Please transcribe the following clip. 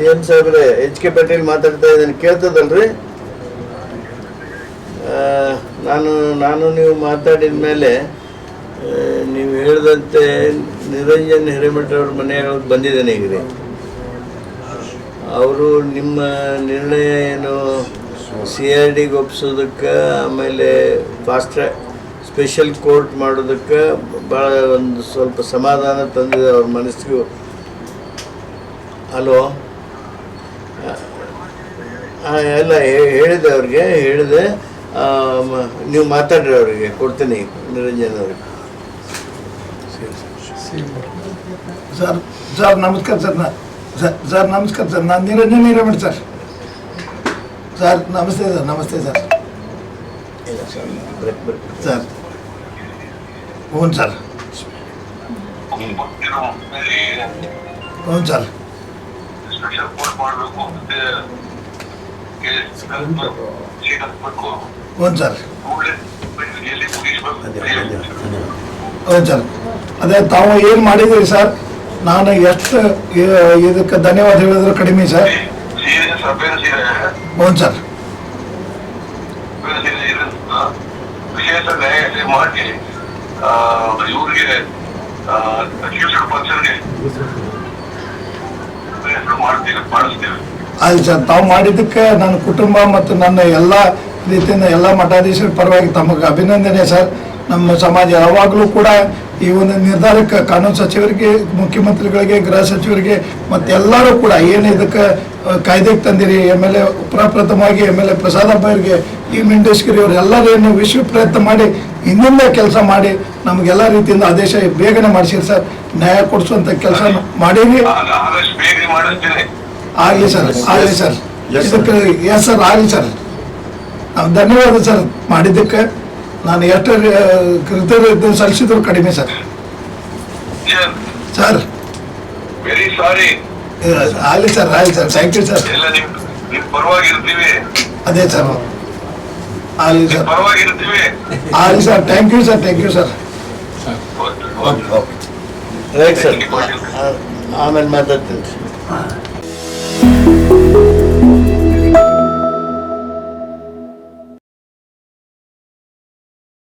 C M ಸಾಹೇಬ್ರೆ H K Patil ಮಾತಾಡ್ತಾ ಇದ್ದೀನಿ, ಕೇಳ್ತದಲ್ರಿ? ನಾನು ನಾನು ನೀವು ಮಾತಾಡಿದ ಮೇಲೆ ನೀವು ಹೇಳಿದಂತೆ ನಿರಂಜನ್ ಹಿರೇಮಠ ಅವ್ರ ಮನೆಯಾಗ ಬಂದಿದ್ದೇನೆ ಈಗ ರೀ. ಅವರು ನಿಮ್ಮ ನಿರ್ಣಯ ಏನು ಸಿ ಆರ್ ಡಿಗೆ ಒಪ್ಪಿಸೋದಕ್ಕೆ ಆಮೇಲೆ ಫಾಸ್ಟ್ ಸ್ಪೆಷಲ್ ಕೋರ್ಟ್ ಮಾಡೋದಕ್ಕೆ ಭಾಳ ಒಂದು ಸ್ವಲ್ಪ ಸಮಾಧಾನ ತಂದಿದೆ ಅವ್ರ ಮನಸ್ಸಿಗೂ. ಹಲೋ ಎಲ್ಲ ಹೇ- ಹೇಳಿದೆ. ಅವ್ರಿಗೆ ಹೇಳಿದೆ ನೀವು ಮಾತಾಡ್ರಿ ಅವರಿಗೆ ಕೊಡ್ತೀನಿ ನಿರಂಜನ್ ಅವ್ರಿಗೆ. ಸರ್ ಸರ್ ನಮಸ್ಕಾರ ಸರ್ ನಾ ಸರ್ ಸರ್ ನಮಸ್ಕಾರ ಸರ್ ನಾನು ನಿರಂಜನ್ ಹಿರೇಮಠ ಸರ್. ಸರ್ ನಮಸ್ತೆ ಸರ್ ನಮಸ್ತೆ sir. Sir break break sir ಹ್ಞೂ ಸರ್. ಹ್ಞೂ ಸರ್. ಸ್ಪೆಷಲ್ ಕೋರ್ಟ್ ಮಾಡಬೇಕು ಹ್ಞೂ ಸರ್. ಹೌದು ಸರ್. ಅದೇ ತಾವು ಏನು ಮಾಡಿದ್ರಿ ಸರ್? ನಾನು ಎಷ್ಟು ಇದಕ್ಕೆ ಧನ್ಯವಾದ ಹೇಳಿದ್ರು ಕಡಿಮೆ ಸರ್. ಹ್ಞೂ ಸರ್ ವಿಶೇಷ ಮಾಡಿ ಇವ್ರಿಗೆ ಅಕ್ಯೂಸ್ಡ್ ಪರ್ಸನ್ಗೆ ಮಾಡ್ತೀವಿ ಮಾಡಿಸ್ತೀವಿ. ಸರ್ ತಾವು ಮಾಡಿದ್ದಕ್ಕೆ ನನ್ನ ಕುಟುಂಬ ಮತ್ತು ನನ್ನ ಎಲ್ಲ ರೀತಿಯಿಂದ ಎಲ್ಲ ಮಠಾಧೀಶರ ಪರವಾಗಿ ತಮಗೆ ಅಭಿನಂದನೆ ಸರ್. ನಮ್ಮ ಸಮಾಜ ಯಾವಾಗಲೂ ಕೂಡ ಈ ಒಂದು ನಿರ್ಧಾರಕ್ಕೆ ಕಾನೂನು ಸಚಿವರಿಗೆ, ಮುಖ್ಯಮಂತ್ರಿಗಳಿಗೆ, ಗೃಹ ಸಚಿವರಿಗೆ ಮತ್ತೆಲ್ಲರೂ ಕೂಡ ಏನು ಇದಕ್ಕೆ ಕಾಯ್ದೆಗೆ ತಂದಿರಿ, ಎಂ ಎಲ್ ಎ ಪ್ರಪ್ರಥಮವಾಗಿ ಎಂ ಎಲ್ ಎ ಪ್ರಸಾದ್ ಅವರಿಗೆ, ಈ ಮಿಂಡೇಶ್ವರಿ ಅವರು ಎಲ್ಲರೂ ಏನು ವಿಶ್ವ ಪ್ರಯತ್ನ ಮಾಡಿ ಹಿಂದಿಂದ ಕೆಲಸ ಮಾಡಿ, ನಮಗೆಲ್ಲ ರೀತಿಯಿಂದ ಆದೇಶ ಬೇಗನೆ ಮಾಡಿಸಿರಿ ಸರ್. ನ್ಯಾಯ ಕೊಡಿಸುವಂಥ ಕೆಲಸ ಮಾಡೀರಿ. ಆಗಲಿ ಸರ್ ಆಗಲಿ ಸರ್. ಇದಕ್ಕೆ ಎಸ್ ಸರ್ ಆಗಲಿ ಸರ್. ನಾವು ಧನ್ಯವಾದ ಸರ್ ಮಾಡಿದ್ದಕ್ಕೆ. ನಾನು ಎಷ್ಟು ಕೃತಜ್ಞತೆ ಸಲ್ಲಿಸಿದ್ರು ಕಡಿಮೆ ಸರ್. ಸರ್. ವೆರಿ ಸಾರಿ ಆಗಲಿ ಸರ್ ಆಗಲಿ ಸರ್. ಥ್ಯಾಂಕ್ ಯು ಸರ್ ಎಲ್ಲ ನಿಮ್ ಪರವಾಗಿರ್ತೀವಿ. ಅದೇ ಸರ್. ಆಗಲಿ ಸರ್. ಪರವಾಗಿರ್ತೀವಿ. ಆಗಲಿ sir. Thank you sir thank you sir okay, okay. Right sir ಆಮೇಲೆ ಮಾತಾಡ್ತೀನಿ.